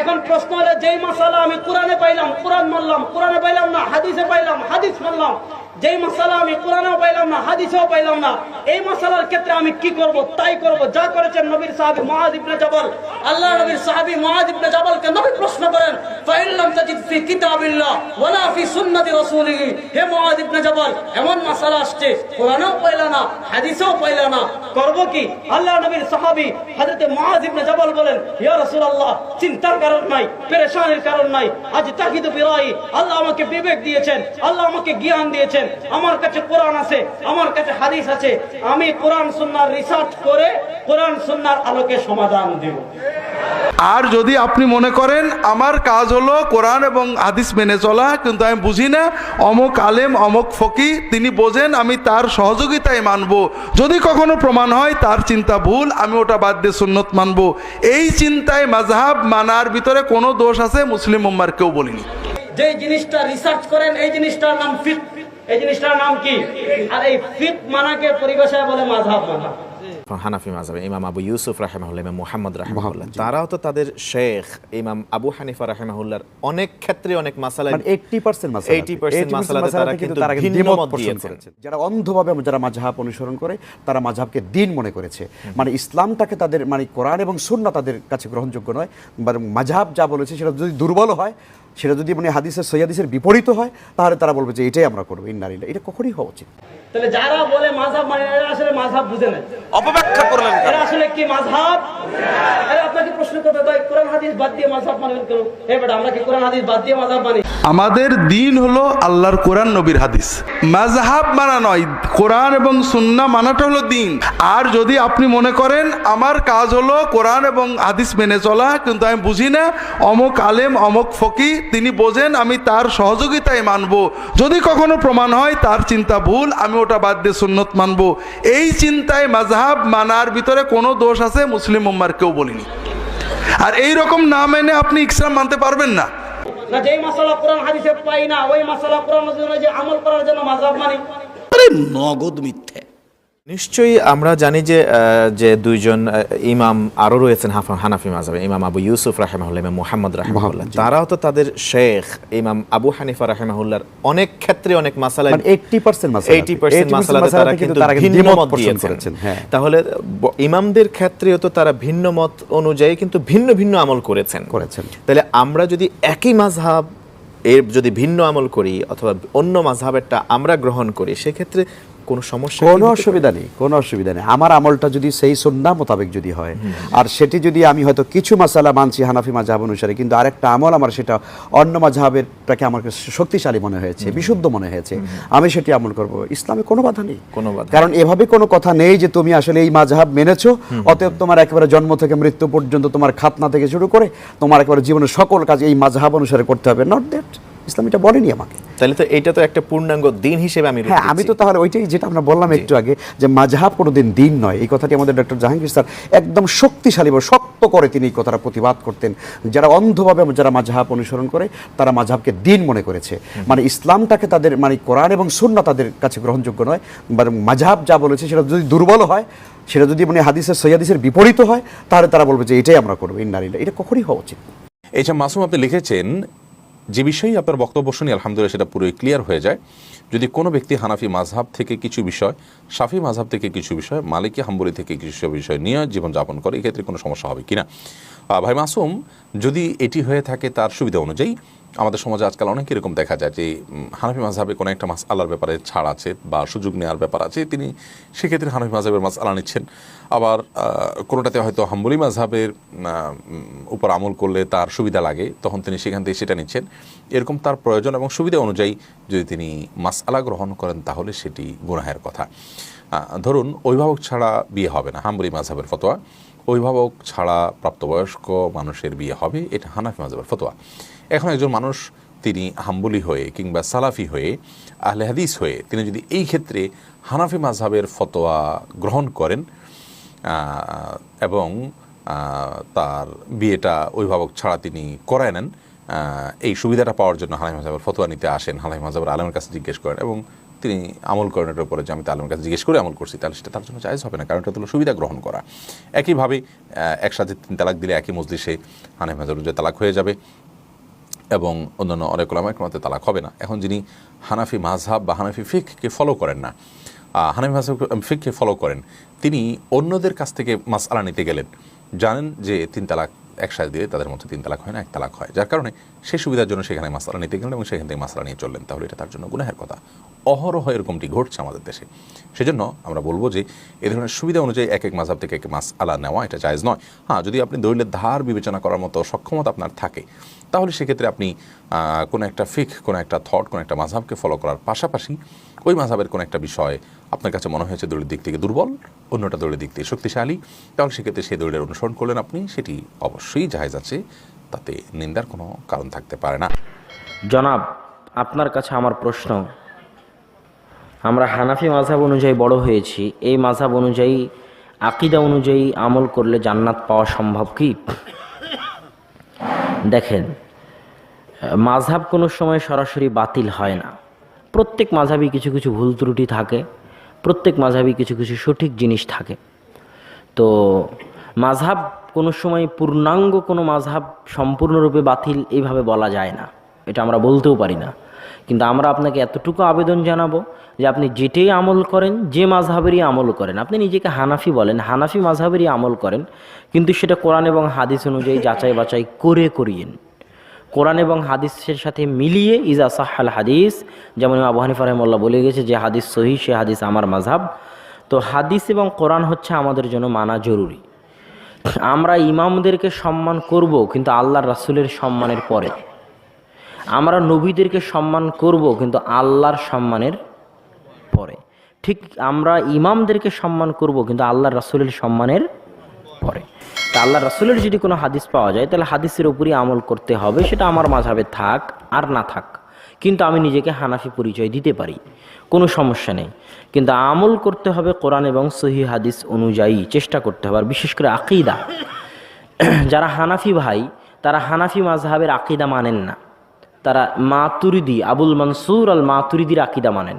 এখন প্রশ্ন হলো, যেই মশালা আমি কোরআনে পাইলাম, কোরআন মানলাম, কোরআনে পাইলাম না, হাদিসে পাইলাম, হাদিস মানলাম। যেই মশালা আমি কোরআনেও পাইলাম না, হাদিসেও পাইলাম না, এই মশালার ক্ষেত্রে আমি কি করব, তাই করব, যা করেছেন নবীর সাহাবী ইবনে জাবাল, আল্লাহ নবীর সাহাবী ইবনে জাবালকে নবী প্রশ্ন করেন, ফাইন লাম তাজিদ ফি কিতাবিল্লাহ ফি সুন্নতি রাসূলিহি হে ইবনে জাবাল, এমন মশালা আসছে, কোরআনেও না, হাদিসেও না, করব কি? আল্লাহ নবীর সাহাবী হযরত জাবাল বলেন, ইয়া রাসূলুল্লাহ, চিন্তার কারণ নাই, পেরেশানির কারণ নাই। আজ তাকিদ বিরাই, আল্লাহ আমাকে বিবেক দিয়েছেন, আল্লাহ আমাকে জ্ঞান দিয়েছেন। আমার কাছে কোরআন আছে, আমার কাছে হাদিস আছে। আমি কোরআন, সুন্নার রিসার্চ করে কোরআন, সুন্নার আলোকে সমাধান দেব। আর যদি আপনি মনে করেন, আমার কাজ হলো কোরআন এবং হাদিস মেনে চলা, কিন্তু আমি বুঝি না, অমুক আলেম, অমুক ফকি, তিনি বোঝেন, আমি তার সহযোগিতায় মানব। যদি কখনো প্রমাণ হয়, তার চিন্তা ভুল, আমি ওটা বাদ দিয়ে সুন্নত মানব। এই চিন্তায় মাযহাব মানার ভিতরে কোনো দোষ আছে? মুসলিম উম্মার কেউ বলিনি। যে জিনিসটা রিসার্চ করেন, এই জিনিসটার নাম এই জিনিসটার নাম কি? আর এই ফিট মানাকে পরিভাষায় বলে মাযহাব মানা। হানাফি মাযহাবে ইমাম আবু ইউসুফ রাহিমাহুল্লাহ ইমাম মুহাম্মদ রাহিমাহুল্লাহ তারাও তো তাদের শেখ ইমাম আবু হানিফা রাহিমাহুল্লাহর অনেক ক্ষেত্রে অনেক মাসালা মানে 80% মাসালা 80% মাসালাতে তারা কিন্তু ভিন্ন মত দিয়েছেন। যারা অন্ধভাবে যারা মাঝহাব অনুসরণ করে তারা মাঝহাবকে দিন মনে করেছে। মানে ইসলামটাকে তাদের মানে কোরআন এবং সুন্নাহ তাদের কাছে গ্রহণযোগ্য নয় মাঝহাব যা বলেছে সেটা যদি দুর্বল হয় সেটা যদি মানে হাদিসের সৈয়াদিসের বিপরীত হয় তাহলে তারা বলবে যে এটাই আমরা করব ইন্নারিল্লা এটা কখনই হওয়া উচিত তাহলে যারা বলে মানে আসলে বুঝে না। অপব্যাখ্যা করলেন? আসলে কি মাযহাব? আরে আপনাকে প্রশ্ন করতে হয়, কোরআন হাদিস বাদ দিয়ে মাযহাব মানবেন কেন? হে বেটা, আমরা কি কোরআন হাদিস বাদ দিয়ে মাযহাব মানি? আমাদের দিন হলো আল্লাহর কোরআন, নবীর হাদিস। মাযহাব মানা নয়, কোরআন এবং সুন্না মানাটা হলো দিন। আর যদি আপনি মনে করেন, আমার কাজ হলো কোরআন এবং হাদিস মেনে চলা, কিন্তু আমি বুঝি না, অমুক আলেম, অমুক ফকি, তিনি বোঝেন, আমি তার সহযোগিতায় মানব। যদি কখনো প্রমাণ হয়, তার চিন্তা ভুল, আমি ওটা বাদ দিয়ে সুন্নত মানব। এই চিন্তায় মাযহাব মানার ভিতরে কোনো দোষ আছে মুসলিম উম্মার কেউ বলিনি। আর এই রকম না মেনে আপনি ইসলাম মানতে পারবেন না। না যেই মশলা কোরআন হাদিসে পাই না ওই মশলা কোরআন হাদিসে যে আমল করার জন্য মাযহাব মানি। আরে নগদ মিথ্যে। নিশ্চয়ই আমরা জানি যে যে দুইজন ইমাম আরও রয়েছেন হানাফি মাযহাবে ইমাম আবু ইউসুফ রাহিমাহুল্লাহ ইমাম মুহাম্মদ রাহিমাহুল্লাহ। তারাও তো তাদের শেখ ইমাম আবু হানিফা রাহিমাহুল্লাহর অনেক ক্ষেত্রে অনেক মাসালা 80% মাসালা 80% মাসালাতে তারা কিন্তু ভিন্ন মত দিয়েছেন। হ্যাঁ। তাহলে ইমামদের ক্ষেত্রেও তো তারা ভিন্ন মত অনুযায়ী কিন্তু ভিন্ন ভিন্ন আমল করেছেন। করেছেন। তাহলে আমরা যদি একই মাযহাব এর যদি ভিন্ন আমল করি অথবা অন্য মাযহাবেরটা আমরা গ্রহণ করি সেক্ষেত্রে কোনো সমস্যা কোনো অসুবিধা নেই কোনো অসুবিধা নেই। আমার আমলটা যদি সেই সন্না মোতাবেক যদি হয় আর সেটি যদি আমি হয়তো কিছু মাসালা মানছি হানাফি মাঝহাব অনুসারে কিন্তু আরেকটা আমল আমার সেটা অন্য মাঝহাবেরটাকে আমার শক্তিশালী মনে হয়েছে বিশুদ্ধ মনে হয়েছে আমি সেটি আমল করব। ইসলামে কোনো বাধা নেই। কোনো বাধা কারণ এভাবে কোনো কথা নেই যে তুমি আসলে এই মাঝহাব মেনেছো অতএব তোমার একেবারে জন্ম থেকে মৃত্যু পর্যন্ত তোমার খাতনা থেকে শুরু করে তোমার একেবারে জীবনের সকল কাজ এই মাঝহাব অনুসারে করতে হবে। নট দ্যাট ইসলাম এটা বলেনি আমাকে। তাহলে তো এটা তো একটা পূর্ণাঙ্গ দিন হিসেবে আমি হ্যাঁ আমি তো। তাহলে ওইটাই যেটা আমরা বললাম একটু আগে যে মাঝহাব কোনোদিন দিন নয়। এই কথাটি আমাদের ডক্টর জাহাঙ্গীর স্যার একদম শক্তিশালী বা শক্ত করে তিনি এই কথাটা প্রতিবাদ করতেন। যারা অন্ধভাবে যারা মাঝহাব অনুসরণ করে তারা মাঝহাবকে দিন মনে করেছে। মানে ইসলামটাকে তাদের মানে কোরআন এবং শূন্য তাদের কাছে গ্রহণযোগ্য নয় মাঝহাব যা বলেছে সেটা যদি দুর্বল হয় সেটা যদি মানে হাদিসের সৈয়াদিসের বিপরীত হয় তাহলে তারা বলবে যে এটাই আমরা করব ইন্নারিল্লা এটা কখনই হওয়া উচিত। এইসব মাসুম আপনি লিখেছেন যে বিষয়ে আপনার বক্তব্য শুনি, আলহামদুলিল্লাহ সেটা পুরোই ক্লিয়ার হয়ে যায়। যদি কোনো ব্যক্তি হানাফি মাঝহাব থেকে কিছু বিষয় সাফি মাঝহাব থেকে কিছু বিষয়, মালিকি হাম্বুরি থেকে কিছু বিষয় নিয়ে জীবনযাপন করে, এক্ষেত্রে কোনো সমস্যা হবে কিনা? ভাই মাসুম, যদি এটি হয়ে থাকে তার সুবিধা অনুযায়ী আমাদের সমাজে আজকাল অনেক এরকম দেখা যায় যে হানাফি মাঝহাবে কোনো একটা মাস আল্লাহর ব্যাপারে ছাড় আছে বা সুযোগ নেওয়ার ব্যাপার আছে, তিনি সেক্ষেত্রে হানাফি মাঝহাবের মাস আলা নিচ্ছেন। আবার কোনোটাতে হয়তো হাম্বলি মাঝহাবের উপর আমল করলে তার সুবিধা লাগে, তখন তিনি সেখান থেকে সেটা নিচ্ছেন। এরকম তার প্রয়োজন এবং সুবিধা অনুযায়ী যদি তিনি মাছ আলা গ্রহণ করেন, তাহলে সেটি গুনাহের কথা। ধরুন, অভিভাবক ছাড়া বিয়ে হবে না, হাম্বলি মাঝহাবের ফতোয়া। অভিভাবক ছাড়া প্রাপ্তবয়স্ক মানুষের বিয়ে হবে, এটা হানাফি মাঝহাবের ফতোয়া। এখন একজন মানুষ তিনি হাম্বলি হয়ে কিংবা সালাফি হয়ে আহলে হাদিস হয়ে তিনি যদি এই ক্ষেত্রে হানাফি মাঝহাবের ফতোয়া গ্রহণ করেন এবং তার বিয়েটা অভিভাবক ছাড়া তিনি করায় নেন এই সুবিধাটা পাওয়ার জন্য হানাফি মাঝহাবের ফতোয়া নিতে আসেন, হানাফি মাঝহাবের আলমের কাছে জিজ্ঞেস করেন এবং তিনি আমল করেন উপরে যে আমি তালের কাছে জিজ্ঞেস করে আমল করছি, তাহলে সেটা তার জন্য জায়জ হবে না, কারণ এটা হলো সুবিধা গ্রহণ করা। একইভাবে একসাথে তিন তালাক দিলে একই মজলিসে হানেফ মাজার যে তালাক হয়ে যাবে। এবং অন্যান্য অনেক ওলামা একমাত্র তালাক হবে না। এখন যিনি হানাফি মাঝহাব বা হানাফি ফিককে ফলো করেন না হানাফি মাঝহাব ফিককে ফলো করেন, তিনি অন্যদের কাছ থেকে মাসআলা নিতে গেলেন। জানেন যে তিন তালাক একসাথে দিলে তাদের মধ্যে তিন তালাক হয় না, এক তালাক হয়। যার কারণে সেই সুবিধার জন্য সেখানে মাসআলা নিতে গেলেন এবং সেখান থেকে মাসআলা নিয়ে চললেন। তাহলে এটা তার জন্য গুনাহের কথা। অহরহ এরকমটি ঘটছে আমাদের দেশে। সেজন্য আমরা বলব যে এ ধরনের সুবিধা অনুযায়ী এক এক মাঝহাব থেকে এক মাস আলা নেওয়া এটা জায়েজ নয়। হ্যাঁ যদি আপনি দলিলের ধার বিবেচনা করার মতো সক্ষমতা আপনার থাকে তাহলে সেক্ষেত্রে আপনি কোনো একটা ফিক কোনো একটা থট কোনো একটা মাঝহাবকে ফলো করার পাশাপাশি ওই মাঝহাবের কোনো একটা বিষয় আপনার কাছে মনে হয়েছে দলিলের দিক থেকে দুর্বল, অন্যটা দলিলের দিক থেকে শক্তিশালী, তাহলে সেক্ষেত্রে সেই দলিলের অনুসরণ করলেন আপনি, সেটি অবশ্যই জায়েজ আছে, তাতে নিন্দার কোনো কারণ থাকতে পারে না। জনাব, আপনার কাছে আমার প্রশ্ন। আমরা হানাফি মাঝহাব অনুযায়ী বড় হয়েছি, এই মাঝহাব অনুযায়ী, আকিদা অনুযায়ী আমল করলে জান্নাত পাওয়া সম্ভব কি? দেখেন, মাঝহাব কোনো সময় সরাসরি বাতিল হয় না। প্রত্যেক মাঝাবি কিছু কিছু ভুল ত্রুটি থাকে, প্রত্যেক মাঝাবি কিছু কিছু সঠিক জিনিস থাকে। তো মাঝহাব কোনো সময় পূর্ণাঙ্গ কোনো মাঝহাব সম্পূর্ণরূপে বাতিল এইভাবে বলা যায় না। এটা আমরা বলতেও পারি না। কিন্তু আমরা আপনাকে এতটুকু আবেদন জানাব যে আপনি যেটাই আমল করেন, যে মাঝহাবেরই আমল করেন, আপনি নিজেকে হানাফি বলেন, হানাফি মাঝহাবেরই আমল করেন, কিন্তু সেটা কোরআন এবং হাদিস অনুযায়ী যাচাই বাছাই করে করিয়েন। কোরআন এবং হাদিসের সাথে মিলিয়ে ইজা সাহাল হাদিস, যেমন আবু হানিফা রহমল্লা বলে গেছে যে হাদিস সহি সে হাদিস আমার মাঝহাব তো হাদিস এবং কোরআন হচ্ছে আমাদের জন্য মানা জরুরি। আমরা ইমামদেরকে সম্মান করব, কিন্তু আল্লাহ রাসূলের সম্মানের পরে। আমরা নবীদেরকে সম্মান করব কিন্তু আল্লাহর সম্মানের পরে। ঠিক আমরা ইমামদেরকে সম্মান করব কিন্তু আল্লাহ রাসূলের সম্মানের পরে। তা আল্লাহ রাসূলের যদি কোনো হাদিস পাওয়া যায়, তাহলে হাদিসের উপরই আমল করতে হবে, সেটা আমার মাঝাবে থাক আর না থাক। কিন্তু আমি নিজেকে হানাফি পরিচয় দিতে পারি, কোনো সমস্যা নেই। কিন্তু আমল করতে হবে কোরআন এবং সহি হাদিস অনুযায়ী, চেষ্টা করতে হবে। আর বিশেষ করে আকিদা। যারা হানাফি ভাই, তারা হানাফি মাযহাবের আকিদা মানেন না। তারা মাতুরিদি, আবুল মনসুর আল মাতুরিদির আকিদা মানেন।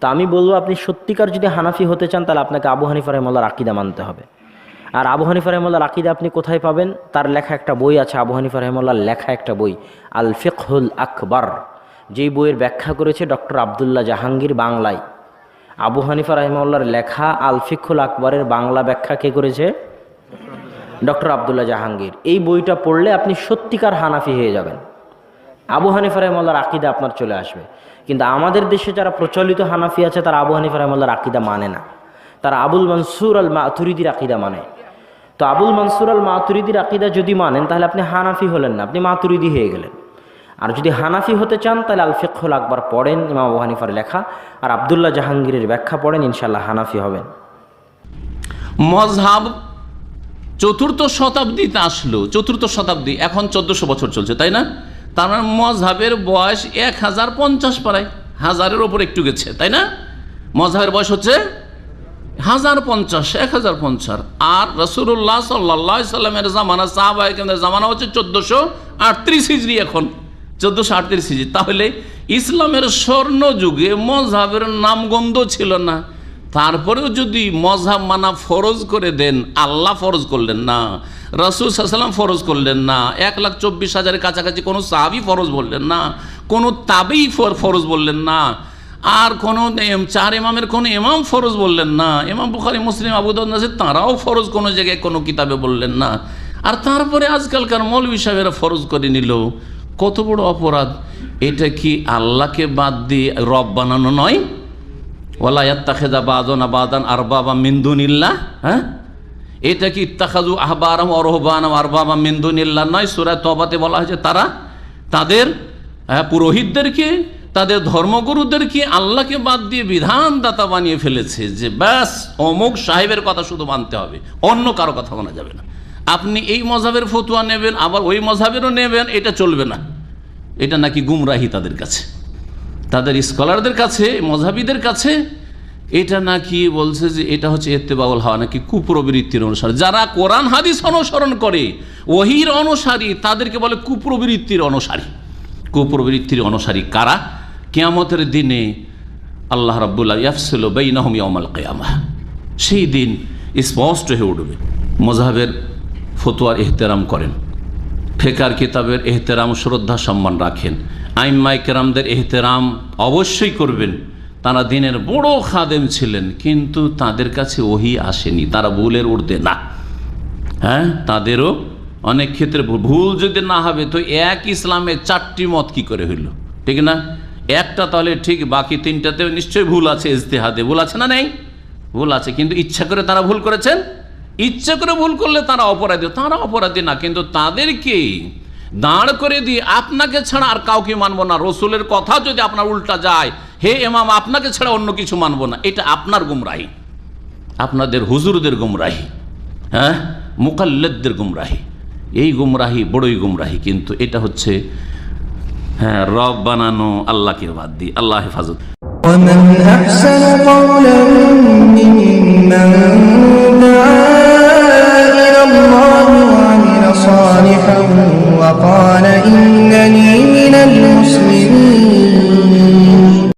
তো আমি বলব, আপনি সত্যিকার যদি হানাফি হতে চান, তাহলে আপনাকে আবু হানিফা রহমাল্লার আকিদা মানতে হবে। আর আবু হানিফা রহমাল্লার আকিদা আপনি কোথায় পাবেন? তার লেখা একটা বই আছে, আবু হানিফা রহমাল্লার লেখা একটা বই, আল ফিকহুল আকবর। যেই বইয়ের ব্যাখ্যা করেছে ডক্টর আবদুল্লাহ জাহাঙ্গীর বাংলায়। আবু হানিফা রহমাল্লার লেখা আল ফিকহুল আকবরের বাংলা ব্যাখ্যা কে করেছে? ডক্টর আবদুল্লাহ জাহাঙ্গীর। এই বইটা পড়লে আপনি সত্যিকার হানাফি হয়ে যাবেন। আবু হানিফা রহমাল্লার আকিদা আপনার চলে আসবে। কিন্তু আমাদের দেশে যারা প্রচলিত হানাফি আছে, তারা আবু হানিফা রহমাল্লার আকিদা মানে না। তারা আবুল মনসুর আল মাতুরিদির আকিদা মানে। তো আবুল মনসুর আল মাতুরিদির আকিদা যদি মানেন, তাহলে আপনি হানাফি হলেন না, আপনি মাতুরিদি হয়ে গেলেন। আর যদি হানাফি হতে চান, তাহলে আল ফিকহুল আকবর পড়েন, ইমাম আবু হানিফার লেখা, আর আবদুল্লাহ জাহাঙ্গীরের ব্যাখ্যা পড়েন ইনশাল্লাহ হানাফি হবেন। মজহাব চতুর্থ শতাব্দীতে আসলো, চতুর্থ শতাব্দী, এখন চোদ্দশো বছর চলছে, তাই না? তার মানে মজহাবের বয়স এক হাজার পঞ্চাশ পাড়ায়। হাজারের ওপর একটু গেছে, তাই না? মজহাবের বয়স হচ্ছে হাজার পঞ্চাশ, এক হাজার পঞ্চাশ। আর রসুল্লাহ সাল্লা সাল্লামের জামানা সাহাবাহিকের জামানা হচ্ছে চোদ্দোশো আটত্রিশ হিজড়ি এখন। চোদ্দোশো আটত্রিশ হিজড়ি তাহলে ইসলামের স্বর্ণ যুগে মজহাবের নামগন্ধ ছিল না। তারপরেও যদি মজহাব মানা ফরজ করে দেন, আল্লাহ ফরজ করলেন না, রসুল সাল্লাম ফরজ করলেন না, এক লাখ চব্বিশ হাজারের কাছাকাছি কোনো সাহাবি ফরজ বললেন না, কোনো তাবেই ফরজ বললেন না, আর কোনো চার ইমামের কোনো ইমাম ফরজ বললেন না, ইমাম বুখারি, মুসলিম আবুদাউদ নাসির, তারাও ফরজ কোনো জায়গায় কোনো কিতাবে বললেন না। আর তারপরে আজকালকার মৌলবী সাহেবেরা ফরজ করে নিল। কত বড় অপরাধ। এটা কি আল্লাহকে বাদ দিয়ে রব বানানো নয়? ওলা ইয়াত্তাখেদা বাদন আবাদান আরবাবা মিন্দুনিল্লাহ হ্যাঁ? এটা কি ইত্তাখাজু আহবারাম অরহবানাম আরবাবা মিন্দুনিল্লাহ নয়? সুরায় তবাতে বলা হয়েছে তারা তাদের হ্যাঁ, পুরোহিতদেরকে তাদের ধর্মগুরুদেরকে আল্লাহকে বাদ দিয়ে বিধানদাতা বানিয়ে ফেলেছে যে ব্যাস অমুক সাহেবের কথা শুধু মানতে হবে অন্য কারও কথা মানা যাবে না। আপনি এই মজাবের ফতুয়া নেবেন আবার ওই মজাবেরও নেবেন এটা চলবে না। এটা নাকি গুমরাহি তাদের কাছে। তাদের স্কলারদের কাছে মজাবিদের কাছে, এটা নাকি বলছে যে এটা হচ্ছে এত্তেবাউল হওয়া, নাকি কুপ্রবৃত্তির অনুসারী। যারা কোরআন, হাদিস অনুসরণ করে, ওহির অনুসারী, তাদেরকে বলে কুপ্রবৃত্তির অনুসারী। কুপ্রবৃত্তির অনুসারী কারা? কেয়ামতের দিনে আল্লাহ রাব্বুল্লাহ ইয়াফসুল বেইনাহুম ইয়াউমাল কিয়ামাহ। সেই দিন স্পষ্ট হয়ে উঠবে। মজাহের ফতোয়ার এহতেরাম করেন। ফেকার কিতাবের এহতেরাম, শ্রদ্ধা, সম্মান রাখেন। আইম্মাই কেরামদের এহতেরাম অবশ্যই করবেন। তারা দিনের বড় খাদেম ছিলেন, কিন্তু তাদের কাছে ওহি আসেনি। তারা ভুলের উর্দে না। হ্যাঁ তাদেরও অনেক ক্ষেত্রে ভুল- যদি না হবে, তো এক ইসলামে চারটি মত কি করে হইল? ঠিক না? একটা তাহলে ঠিক, বাকি তিনটাতে নিশ্চয়ই ভুল আছে, ইজতেহাদে ভুল আছে না নেই? ভুল আছে, কিন্তু ইচ্ছা করে তারা ভুল করেছেন? ইচ্ছা করে ভুল করলে তারা অপরাধী তারা অপরাধী না, কিন্তু তাদেরকে দাঁড় করে দিয়ে আপনাকে ছাড়া আর কাউকে মানবো না। রসুলের কথা যদি আপনার উল্টা যায়, হে এমাম আপনাকে ছাড়া অন্য কিছু মানবো না। এটা আপনার গুমরাহি। আপনাদের হুজুরদের গুমরাহি। হ্যাঁ? মুকাল্লেদদের গুমরাহি। এই গুমরাহি বড়ই গুমরাহি, কিন্তু এটা হচ্ছে হ্যাঁ রব বানানো আল্লাহকে বাদ দিই আল্লাহ হেফাজত। صالحا وقال إنني من المسلمين.